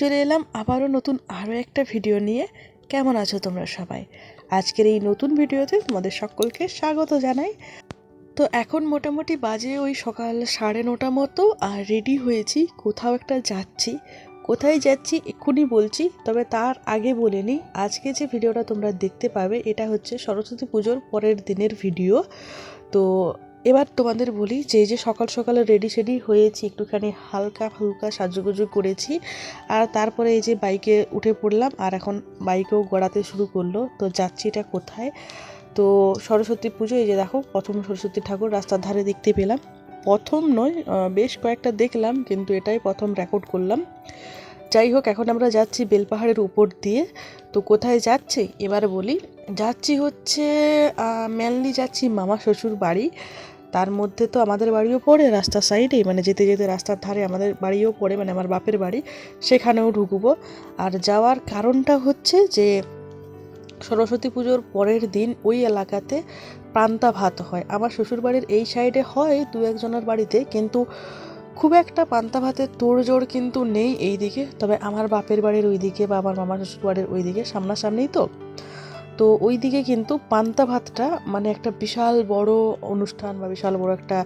চলে এলাম আবারও নতুন আরও একটা ভিডিও নিয়ে। কেমন আছো তোমরা সবাই? আজকের এই নতুন ভিডিওতে তোমাদের সকলকে স্বাগত জানাই। তো এখন মোটামুটি বাজে ওই সকাল সাড়ে নটা মতো, আর রেডি হয়েছি। কোথাও একটা যাচ্ছি। কোথায় যাচ্ছি এক্ষুনি বলছি, তবে তার আগে বলে নিই, আজকে যে ভিডিওটা তোমরা দেখতে পাবে, এটা হচ্ছে সরস্বতী পুজোর পরের দিনের ভিডিও। তো এবার তোমাদের বলি যে যে সকাল সকালে রেডি সেডি হয়েছি, একটুখানি হালকা হালকা সাজুগুজু করেছি, আর তারপরে এই যে বাইকে উঠে পড়লাম, আর এখন বাইকেও গড়াতে শুরু করল, তো যাচ্ছি এটা কোথায়? তো সরস্বতী পুজো, এই যে দেখো, প্রথম সরস্বতী ঠাকুর রাস্তার ধারে দেখতে পেলাম। প্রথম নয় বেশ কয়েকটা দেখলাম, কিন্তু এটাই প্রথম রেকর্ড করলাম। যাই হোক, এখন আমরা যাচ্ছি বেলপাহাড়ের উপর দিয়ে। তো কোথায় যাচ্ছে? এবার বলি, যাচ্ছি হচ্ছে মেনলি যাচ্ছি মামা শ্বশুর বাড়ি। তার মধ্যে তো আমাদের বাড়িও পড়ে রাস্তার সাইডে মানে যেতে যেতে রাস্তার ধারে আমাদের বাড়িও পড়ে মানে আমার বাপের বাড়ি, সেখানেও ঢুকবো। আর যাওয়ার কারণটা হচ্ছে যে, সরস্বতী পুজোর পরের দিন ওই এলাকাতে পান্তা ভাত হয়। আমার শ্বশুরবাড়ির এই সাইডে হয় দু একজনের বাড়িতে, কিন্তু খুব একটা পান্তা ভাতের তোড়জোড় কিন্তু নেই এই দিকে তবে আমার বাপের বাড়ির ওই দিকে বা আমার মামা শ্বশুর বাড়ির ওই দিকে সামনাসামনিই তো। তো ওই দিকে কিন্তু পান্তা ভাতটা মানে একটা বিশাল বড় অনুষ্ঠান বা বিশাল বড় একটা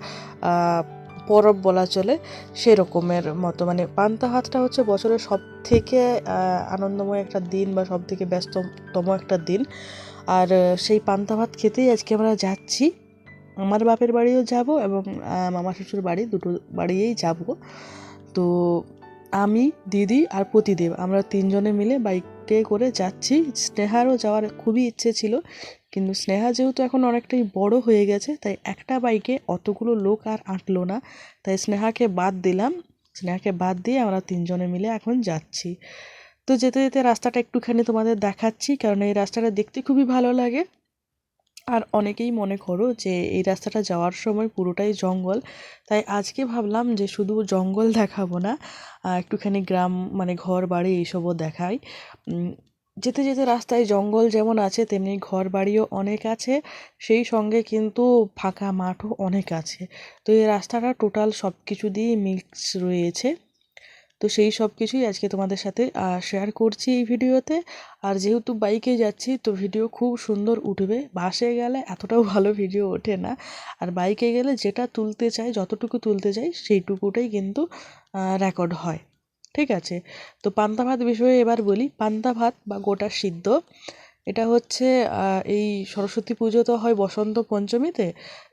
পরব বলা চলে সেরকমের মতো। মানে পান্তা ভাতটা হচ্ছে বছরের সব থেকে আনন্দময় একটা দিন বা সব থেকে ব্যস্ততম একটা দিন। আর সেই পান্তা ভাত খেতেই আজকে আমরা যাচ্ছি। আমার বাপের বাড়িও যাব এবং মামা শ্বশুর বাড়ি দুটো বাড়িয়েই যাব। তো আমি, দিদি আর প্রতিদেব, আমরা তিনজনে মিলে বাইকে করে যাচ্ছি। স্নেহারও যাওয়ার খুবই ইচ্ছে ছিল। কিন্তু স্নেহা যেহেতু এখন অনেকটাই বড় হয়ে গেছে, তাই একটা বাইকে অতগুলো লোক আর আঁটলো না। তাই স্নেহাকে বাদ দিলাম। স্নেহাকে বাদ দিয়ে আমরা তিনজনে মিলে এখন যাচ্ছি। তো যেতে যেতে রাস্তাটা একটুখানি তোমাদের দেখাচ্ছি, কারণ এই রাস্তাটা দেখতে খুবই ভালো লাগে। আর অনেকেই মনে করো যে, এই রাস্তাটা যাওয়ার সময় পুরোটাই জঙ্গল। তাই আজকে ভাবলাম যে, শুধু জঙ্গল দেখাবো না একটুখানি গ্রাম মানে ঘর বাড়ি এইসবও দেখাই। যেতে যেতে রাস্তায় জঙ্গল যেমন আছে, তেমনি ঘর বাড়িও অনেক আছে। সেই সঙ্গে কিন্তু ফাঁকা মাঠও অনেক আছে। তো এই রাস্তাটা টোটাল সব কিছু দিয়েই মিক্স রয়েছে। তো সেই সব কিছুই আজকে তোমাদের সাথে শেয়ার করছি এই ভিডিওতে। আর যেহেতু বাইকে যাচ্ছি, তো ভিডিও খুব সুন্দর উঠবে। বাসে গেলে এতটাও ভালো ভিডিও ওঠে না। আর বাইকে গেলে যেটা তুলতে চাই, যতটুকু তুলতে চাই, সেইটুকুটাই কিন্তু রেকর্ড হয়। ঠিক আছে? তো পান্তা ভাত বিষয়ে এবার বলি। পান্তা ভাত বা গোটা সিদ্ধ, এটা হচ্ছে এই সরস্বতী পুজো তো হয় বসন্ত পঞ্চমীতে,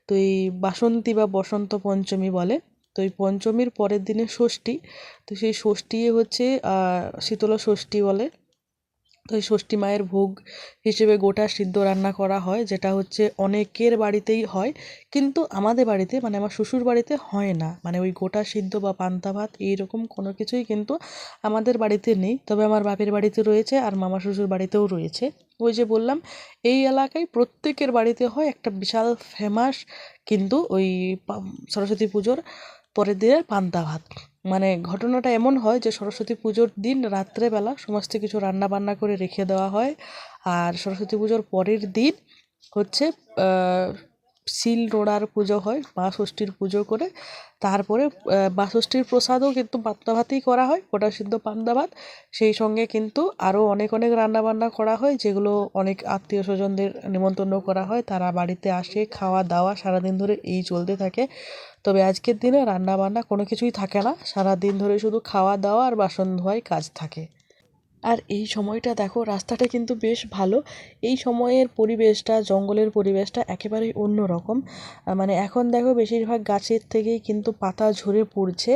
তো এই বাসন্তী বা বসন্ত পঞ্চমী বলে। তো এই পঞ্চমীর পরের দিনে ষষ্ঠী, তো সেই ষষ্ঠী হচ্ছে শীতলা ষষ্ঠী বলে। তো এই ষষ্ঠী মায়ের ভোগ হিসেবে গোটা সিদ্ধ রান্না করা হয়, যেটা হচ্ছে অনেকের বাড়িতেই হয়, কিন্তু আমাদের বাড়িতে মানে আমার শ্বশুর বাড়িতে হয় না। মানে ওই গোটা সিদ্ধ বা পান্তা ভাত এইরকম কোনো কিছুই কিন্তু আমাদের বাড়িতে নেই। তবে আমার বাপের বাড়িতে রয়েছে আর মামা শ্বশুর বাড়িতেও রয়েছে। ওই যে বললাম, এই এলাকায় প্রত্যেকের বাড়িতে হয় একটা বিশাল ফেমাস কিন্তু ওই সরস্বতী পুজোর পরের দিনের পান্তা ভাত। মানে ঘটনাটা এমন হয় যে সরস্বতী পুজোর দিন রাত্রেবেলা সমস্ত কিছু রান্না বান্না করে রেখে দেওয়া হয়। আর সরস্বতী পুজোর পরের দিন হচ্ছে শিল নোড়ার পুজো হয়, মা ষষ্ঠীর পুজো করে। তারপরে মা ষষ্ঠীর প্রসাদও কিন্তু পান্তা ভাতেই করা হয়, গোটা সিদ্ধ পান্তা ভাত। সেই সঙ্গে কিন্তু আরও অনেক অনেক রান্না বান্না করা হয়, যেগুলো অনেক আত্মীয় স্বজনদের নিমন্ত্রণ করা হয়। তারা বাড়িতে আসে, খাওয়া দাওয়া সারাদিন ধরে এই চলতে থাকে। তবে আজকের দিনে রান্না বান্না কোনো কিছুই থাকে না। সারা দিন ধরে শুধু খাওয়া দাওয়া আর বাসন ধোয়াই কাজ থাকে। আর এই সময়টা দেখো, রাস্তাটা কিন্তু বেশ ভালো। এই সময়ের পরিবেশটা, জঙ্গলের পরিবেশটা একেবারেই অন্য রকম মানে এখন দেখো বেশিরভাগ গাছের থেকেই কিন্তু পাতা ঝরে পড়ছে।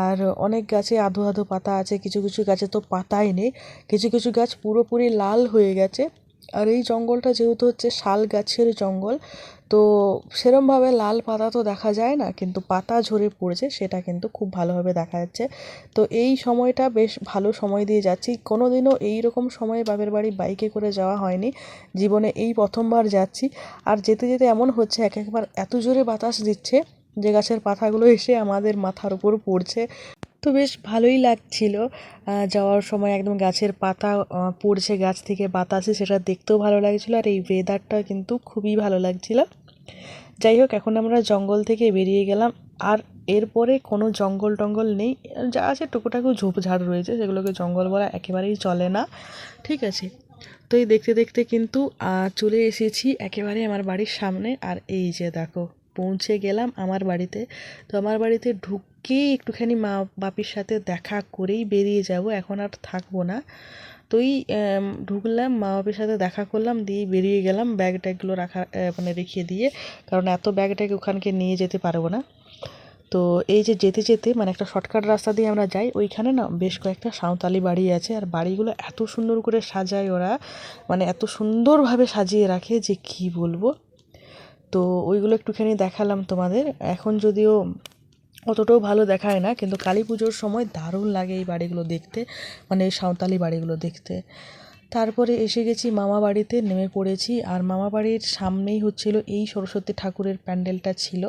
আর অনেক গাছে আধো আধো পাতা আছে, কিছু কিছু গাছে তো পাতাই নেই। কিছু কিছু গাছ পুরোপুরি লাল হয়ে গেছে। আর এই জঙ্গলটা যেহেতু হচ্ছে শাল গাছের জঙ্গল তো সেরমভাবে লাল পাতা তো দেখা যায় না, কিন্তু পাতা ঝরে পড়েছে, সেটা কিন্তু খুব ভালোভাবে দেখা যাচ্ছে। তো এই সময়টা বেশ ভালো সময় দিয়ে যাচ্ছি। কোনো দিনও এই রকম সময়ে বাপের বাড়ি বাইকে করে যাওয়া হয়নি। জীবনে এই প্রথমবার যাচ্ছি। আর যেতে যেতে এমন হচ্ছে, এক একবার এত জোরে বাতাস দিচ্ছে যে গাছের পাতাগুলো এসে আমাদের মাথার উপর পড়ছে। তো বেশ ভালোই লাগছিল। যাওয়ার সময় একদম গাছের পাতা পড়ছে, গাছ থেকে বাতাসে, সেটা দেখতেও ভালো লাগছিল। আর এই ওয়েদারটা কিন্তু খুবই ভালো লাগছিল। যাই হোক, এখন আমরা জঙ্গল থেকে বেরিয়ে গেলাম। আর এরপরে কোনো জঙ্গল টঙ্গল নেই। যা আছে টুকুটাকু ঝোপঝাড় রয়েছে, সেগুলোকে জঙ্গল বলা একেবারেই চলে না। ঠিক আছে? তো এই দেখতে দেখতে কিন্তু চলে এসেছি একেবারে আমার বাড়ির সামনে। আর এই যে দেখো, পৌঁছে গেলাম আমার বাড়িতে। তো আমার বাড়িতে ঢুকেই একটুখানি মা বাপির সাথে দেখা করেই বেরিয়ে যাব। এখন আর থাকব না। তো এই ঢুকলাম, মা বাপির সাথে দেখা করলাম, দিয়ে বেরিয়ে গেলাম ব্যাগ ট্যাগগুলো রাখা মানে রেখে দিয়ে, কারণ এত ব্যাগ ট্যাগ ওখানকে নিয়ে যেতে পারব না। তো এই যে যেতে যেতে মানে একটা শর্টকাট রাস্তা দিয়ে আমরা যাই, ওইখানে না বেশ কয়েকটা সাঁওতালি বাড়ি আছে, আর বাড়িগুলো এত সুন্দর করে সাজায় ওরা মানে এত সুন্দরভাবে সাজিয়ে রাখে যে কি বলব? তো ওইগুলো একটুখানি দেখালাম তোমাদের। এখন যদিও অতটাও ভালো দেখায় না, কিন্তু কালী পুজোর সময় দারুণ লাগে এই বাড়িগুলো দেখতে মানে এই সাঁওতালি বাড়িগুলো দেখতে। তারপরে এসে গেছি মামা বাড়িতে, নেমে পড়েছি, আর মামা বাড়ির সামনেই হচ্ছিল এই সরস্বতী ঠাকুরের প্যান্ডেলটা ছিল।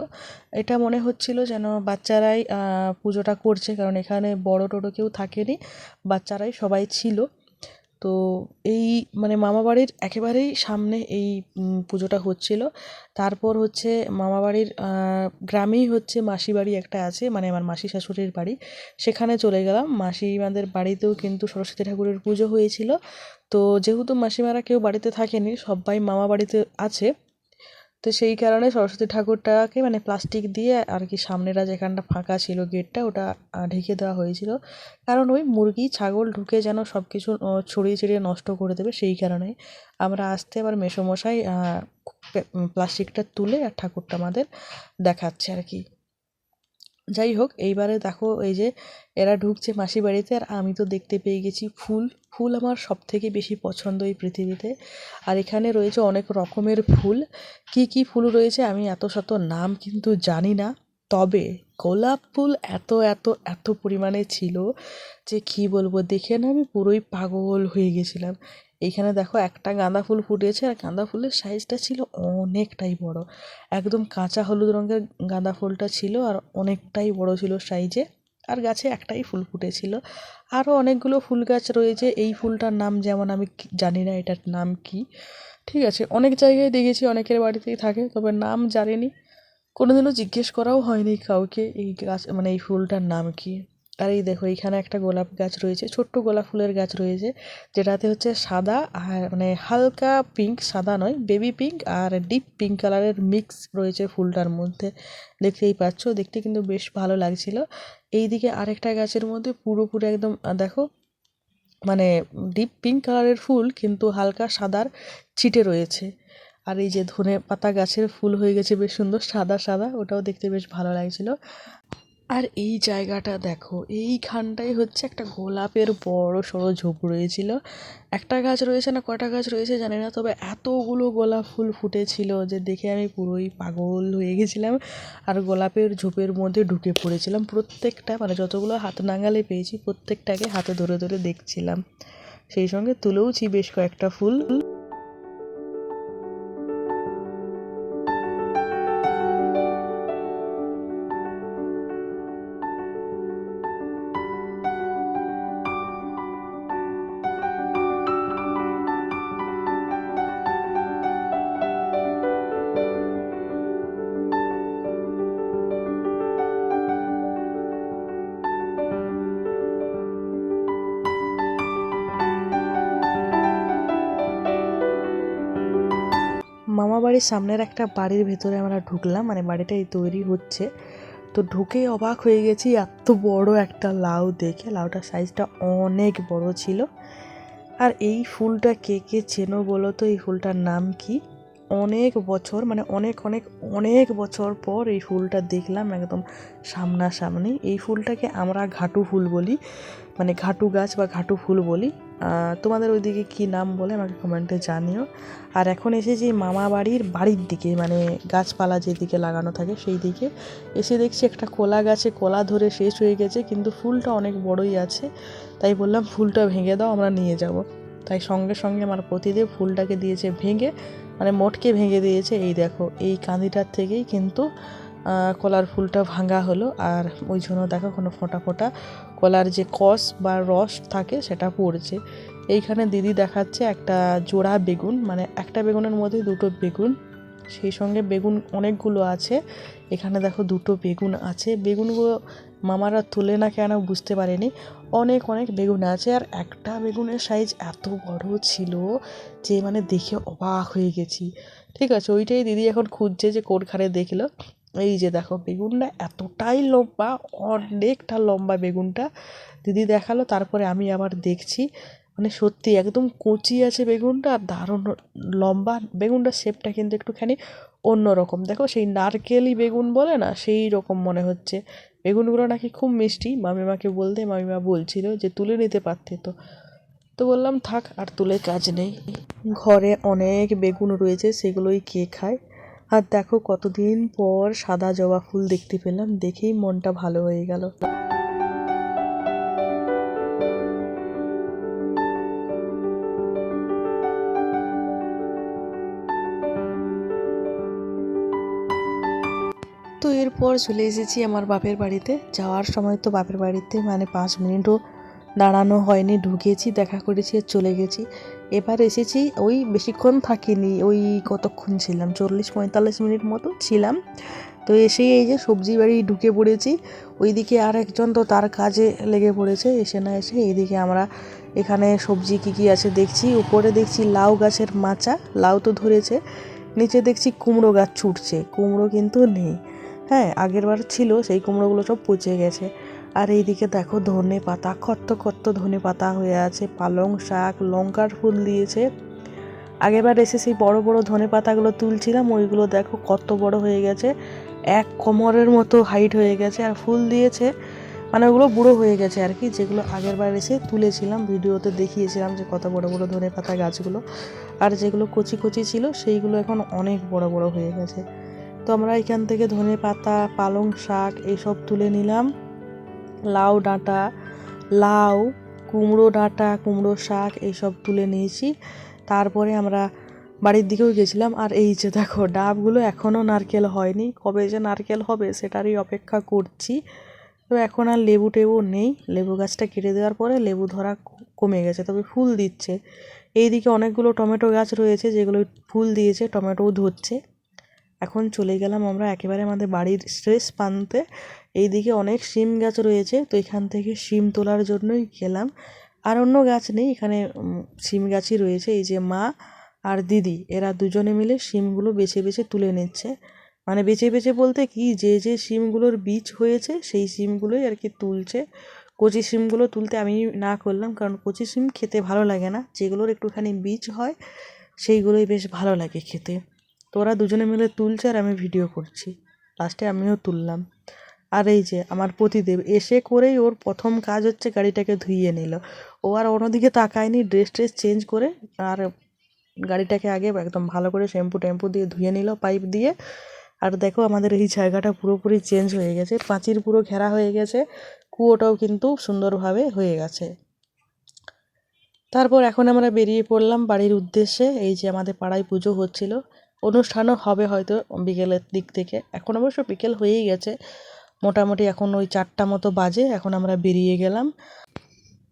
এটা মনে হচ্ছিল যেন বাচ্চারাই পুজোটা করছে, কারণ এখানে বড় টড়ো কেউ থাকেনি, বাচ্চারাই সবাই ছিল। তো এই মানে মামাবাড়ির একেবারেই সামনে এই পুজোটা হচ্ছিল। তারপর হচ্ছে মামাবাড়ির গ্রামেই হচ্ছে মাসি বাড়ি একটা আছে মানে আমার মাসি শাশুড়ির বাড়ি। সেখানে চলে গেলাম। মাসিমাদের বাড়িতেও কিন্তু সরস্বতী ঠাকুরের পুজো হয়েছিল। তো যেহেতু মাসিমারা কেউ বাড়িতে থাকেনি, সবাই মামা বাড়িতে আছে। তো সেই কারণে সরস্বতী ঠাকুরটাকে মানে প্লাস্টিক দিয়ে আর কি সামনেটা যেখানটা ফাঁকা ছিল গেটটা ওটা ঢেকে দেওয়া হয়েছিল। কারণ ওই মুরগি, ছাগল ঢুকে যেন সব কিছু ছড়িয়ে ছড়িয়ে নষ্ট করে দেবে সেই কারণে আমরা আসতে আবার মেসোমশাই প্লাস্টিকটা তুলে আর ঠাকুরটা আমাদের দেখাচ্ছে আর কি। যাই হোক এইবারে দেখো এই যে এরা ঢুকছে মাসি বাড়িতে আর আমি তো দেখতে পেয়ে গেছি ফুল। ফুল আমার সব থেকে বেশি পছন্দ এই পৃথিবীতে। আর এখানে রয়েছে অনেক রকমের ফুল। কি কি ফুল রয়েছে আমি এত শত নাম কিন্তু জানি না। তবে গোলাপ ফুল এত এত এত পরিমাণে ছিল যে কি বলব, দেখে না আমি পুরোই পাগল হয়ে গেছিলাম। এইখানে দেখো একটা গাঁদা ফুল ফুটেছে, আর গাঁদা ফুলের সাইজটা ছিল অনেকটাই বড়। একদম কাঁচা হলুদ রঙের গাঁদা ফুলটা ছিল, আর অনেকটাই বড় ছিল সাইজে আর গাছে একটাই ফুল ফুটেছিল। আরও অনেকগুলো ফুল গাছ রয়েছে, এই ফুলটার নাম যেমন আমি জানি না এটার নাম কি। ঠিক আছে, অনেক জায়গায় দেখেছি, অনেকের বাড়িতেই থাকে, তবে নাম জানিনি। কোনোদিনও জিজ্ঞেস করাও হয়নি কাউকে এই গাছ মানে এই ফুলটার নাম কি। আর এই দেখো, এইখানে একটা গোলাপ গাছ রয়েছে, ছোট্ট গোলাপ ফুলের গাছ রয়েছে, যেটাতে হচ্ছে সাদা আর মানে হালকা পিঙ্ক সাদা নয় বেবি পিঙ্ক আর ডিপ পিঙ্ক কালারের মিক্স রয়েছে ফুলটার মধ্যে। দেখতেই পাচ্ছ, দেখতে কিন্তু বেশ ভালো লাগছিল। এইদিকে আরেকটা গাছের মধ্যে পুরোপুরি একদম দেখো মানে ডিপ পিঙ্ক কালারের ফুল, কিন্তু হালকা সাদার ছিটে রয়েছে। আর এই যে ধনে পাতা গাছের ফুল হয়ে গেছে, বেশ সুন্দর, সাদা সাদা, ওটাও দেখতে বেশ ভালো লাগছিল। আর এই জায়গাটা দেখো, এইখানটাই হচ্ছে একটা গোলাপের বড় সড়ো ঝোপ রয়েছিল। একটা গাছ রয়েছে না কটা গাছ রয়েছে জানি না, তবে এতগুলো গোলাপ ফুল ফুটেছিল যে দেখে আমি পুরোই পাগল হয়ে গেছিলাম আর গোলাপের ঝোপের মধ্যে ঢুকে পড়েছিলাম। প্রত্যেকটা মানে যতগুলো হাত নাগালে পেয়েছি, প্রত্যেকটাকে হাতে ধরে ধরে দেখছিলাম। সেই সঙ্গে তুলেওছি বেশ কয়েকটা ফুল। মামা বাড়ির সামনের একটা বাড়ির ভেতরে আমরা ঢুকলাম মানে বাড়িটাই তৈরি হচ্ছে। তো ঢুকেই অবাক হয়ে গেছি, এত বড় একটা লাউ দেখে। লাউটার সাইজটা অনেক বড় ছিল। আর এই ফুলটা কে কে চেনো বলো তো? এই ফুলটার নাম কি? অনেক বছর মানে অনেক অনেক অনেক বছর পর এই ফুলটা দেখলাম একদম সামনাসামনি। এই ফুলটাকে আমরা ঘাটু ফুল বলি মানে ঘাটু গাছ বা ঘাটু ফুল বলি। তোমাদের ওইদিকে কী নাম বলে আমাকে কমেন্টে জানিও। আর এখন এসেছি মামা বাড়ির বাড়ির দিকে মানে গাছপালা যেদিকে লাগানো থাকে সেই দিকে, এসে দেখছি একটা কলা গাছে কলা ধরে শেষ হয়ে গেছে, কিন্তু ফুলটা অনেক বড়ই আছে। তাই বললাম, ফুলটা ভেঙে দাও, আমরা নিয়ে যাব। তাই সঙ্গে সঙ্গে আমার প্রতিদেব ফুলটাকে দিয়েছে ভেঙে মানে মোটকে ভেঙে দিয়েছে। এই দেখো, এই কাঁদিটার থেকেই কিন্তু কলার ফুলটা ভাঙা হলো আর ওই জন্য দেখো কোনো ফোঁটা ফোঁটা কলার যে কষ বা রস থাকে সেটা পড়ছে। এইখানে দিদি দেখাচ্ছে একটা জোড়া বেগুন মানে একটা বেগুনের মধ্যে দুটো বেগুন, সেই সঙ্গে বেগুন অনেকগুলো আছে। এখানে দেখো দুটো বেগুন আছে। বেগুনগুলো মামারা তুলে না কেন বুঝতে পারেনি। অনেক অনেক বেগুন আছে আর একটা বেগুনের সাইজ এত বড় ছিল যে মানে দেখে অবাক হয়ে গেছি। ঠিক আছে, ওইটাই দিদি এখন খুঁজছে যে কোনখানে দেখল। এই যে দেখো বেগুনটা এতটাই লম্বা, অনেকটা লম্বা বেগুনটা। দিদি দেখাল, তারপরে আমি আবার দেখছি। মানে সত্যি একদম কচি আছে বেগুনটা, আর দারুণ লম্বা। বেগুনটার শেপটা কিন্তু একটুখানি অন্য রকম। দেখো সেই নারকেলি বেগুন বলে না, সেই রকম মনে হচ্ছে। বেগুনগুলো নাকি খুব মিষ্টি, মামিমাকে বলতে মামিমা বলছিল যে তুলে নিতে পারতে তো। তো বললাম, থাক, আর তুলে কাজ নেই। ঘরে অনেক বেগুন রয়েছে, সেগুলোই কে খায়? আর দেখো কতদিন পর সাদা জবা ফুল দেখতে পেলাম, দেখেই মনটা ভালো হয়ে গেল। তো এরপর চলে এসেছি আমার বাপের বাড়িতে। যাওয়ার সময় তো বাপের বাড়িতে মানে পাঁচ মিনিটও দাঁড়ানো হয়নি, ঢুকেছি, দেখা করেছি চলে গেছি। এবার এসেছি, ওই বেশিক্ষণ থাকিনি, ওই কতক্ষণ ছিলাম, চল্লিশ পঁয়তাল্লিশ মিনিট মতো ছিলাম। তো এসেই এই যে সবজি বাড়ি ঢুকে পড়েছি, ওইদিকে আর একজন তো তার কাজে লেগে পড়েছে, এসে না এসে এইদিকে আমরা এখানে সবজি কী কী আছে দেখছি, উপরে দেখছি লাউ গাছের মাচা, লাউ তো ধরেছে, নিচে দেখছি কুমড়ো গাছ ছুটছে, কুমড়ো কিন্তু নেই। হ্যাঁ আগের বার ছিল, সেই কুমড়োগুলো সব পচে গেছে। আর এইদিকে দেখো ধনে পাতা কত কত ধনে পাতা হয়ে আছে, পালং শাক, লঙ্কার ফুল দিয়েছে। আগেরবার এসে সেই বড় বড় ধনে পাতাগুলো তুলছিলাম, ওইগুলো দেখো কত বড় হয়ে গেছে, এক কোমরের মতো হাইট হয়ে গেছে আর ফুল দিয়েছে। মানে ওগুলো বুড়ো হয়ে গেছে আর কি, যেগুলো আগের বার এসে তুলেছিলাম, ভিডিওতে দেখিয়েছিলাম যে কত বড় বড় ধনে পাতা গাছগুলো। আর যেগুলো কচি কচি ছিল, সেইগুলো এখন অনেক বড় বড় হয়ে গেছে। তো আমরা এখান থেকে ধনে পাতা, পালং শাক এইসব তুলে নিলাম। লাউ ডাঁটা, লাউ, কুমড়ো ডাঁটা, কুমড়ো শাক এইসব তুলে নিয়েছি। তারপরে আমরা বাড়ির দিকেও গেছিলাম আর এই যে দেখো, ডাবগুলো এখনও নারকেল হয়নি। কবে যে নারকেল হবে সেটারই অপেক্ষা করছি। তো এখন আর লেবু টেবু নেই। লেবু গাছটা কেটে দেওয়ার পরে লেবু ধরা কমে গেছে, তবে ফুল দিচ্ছে। এইদিকে অনেকগুলো টমেটো গাছ রয়েছে যেগুলো ফুল দিয়েছে, টমেটোও ধরছে। এখন চলে গেলাম আমরা একেবারে আমাদের বাড়ির শেষ প্রান্তে। এইদিকে অনেক শিম গাছ রয়েছে, তো এখান থেকে শিম তোলার জন্যই গেলাম। আর অন্য গাছ নেই, এখানে শিম গাছই রয়েছে, এই যে মা আর দিদি, এরা দুজনে মিলে শিমগুলো বেছে বেছে তুলে নিচ্ছে। মানে বেছে বেছে বলতে কি, যে যে শিমগুলোর বীজ হয়েছে, সেই শিমগুলোই আর কি তুলছে। কচি শিমগুলো তুলতে আমি না করলাম, কারণ কচি শিম খেতে ভালো লাগে না। যেগুলোর একটুখানি বীজ হয়, সেইগুলোই বেশ ভালো লাগে খেতে। তো ওরা দুজনে মিলে তুলছে আর আমি ভিডিও করছি। লাস্টে আমিও তুললাম। আর এই যে আমার প্রতিদেব এসে করেই ওর প্রথম কাজ হচ্ছে গাড়িটাকে ধুইয়ে নিল। ও আর অন্যদিকে তাকায়নি ড্রেস ট্রেস চেঞ্জ করে আর গাড়িটাকে আগে একদম ভালো করে শ্যাম্পু ট্যাম্পু দিয়ে ধুয়ে নিল পাইপ দিয়ে। আর দেখো আমাদের এই জায়গাটা পুরোপুরি চেঞ্জ হয়ে গেছে পাঁচির পুরো ঘেরা হয়ে গেছে, কুয়োটাও কিন্তু সুন্দরভাবে হয়ে গেছে। তারপর এখন আমরা বেরিয়ে পড়লাম বাড়ির উদ্দেশ্যে, এই যে আমাদের পাড়ায় পুজো হচ্ছিল। অনুষ্ঠানও হবে হয়তো বিকেলের দিক থেকে। এখন অবশ্য বিকেল হয়েই গেছে। মোটামুটি এখন ওই চারটা মতো বাজে, এখন আমরা বেরিয়ে গেলাম।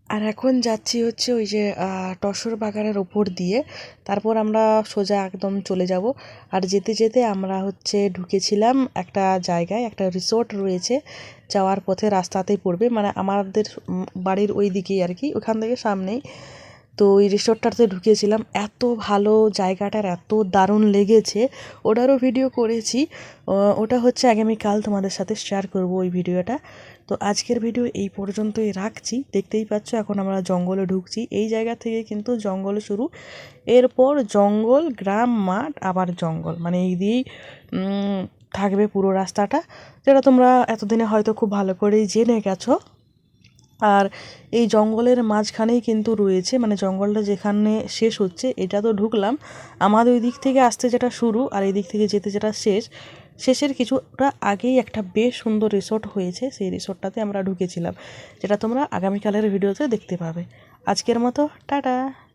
আর এখন যাচ্ছি হচ্ছে ওই যে টসর বাগানের ওপর দিয়ে। তারপর আমরা সোজা একদম চলে যাব। আর যেতে যেতে আমরা হচ্ছে ঢুকেছিলাম একটা জায়গায়, একটা রিসোর্ট রয়েছে। যাওয়ার পথে রাস্তাতেই পড়বে। মানে আমাদের বাড়ির ওই দিকেই আর কি, ওখান থেকে সামনেই। তো ওই রিসোর্টটাতে ঢুকেছিলাম। এত ভালো জায়গাটার এত দারুণ লেগেছে। ওটারও ভিডিও করেছি। ওটা হচ্ছে আগামীকাল তোমাদের সাথে শেয়ার করব ওই ভিডিওটা তো আজকের ভিডিও এই পর্যন্তই রাখছি। দেখতেই পাচ্ছ, এখন আমরা জঙ্গলে ঢুকছি। এই জায়গা থেকে কিন্তু জঙ্গল শুরু। এরপর জঙ্গল, গ্রাম, মাঠ, আবার জঙ্গল। মানে এই দিয়েই থাকবে পুরো রাস্তাটা। যেটা তোমরা এতদিনে হয়তো খুব ভালো করেই জেনে গেছো। আর এই জঙ্গলের মাঝখানেই কিন্তু রয়েছে মানে জঙ্গলটা যেখানে শেষ হচ্ছে, এটা তো ঢুকলাম। আমাদের ওই দিক থেকে আসতে যেটা শুরু আর এই দিক থেকে যেতে যেটা শেষ, শেষের কিছুটা আগেই একটা বেশ সুন্দর রিসোর্ট হয়েছে, সেই রিসোর্টটাতে আমরা ঢুকেছিলাম, যেটা তোমরা আগামীকালের ভিডিওতে দেখতে পাবে। আজকের মতো, টাটা!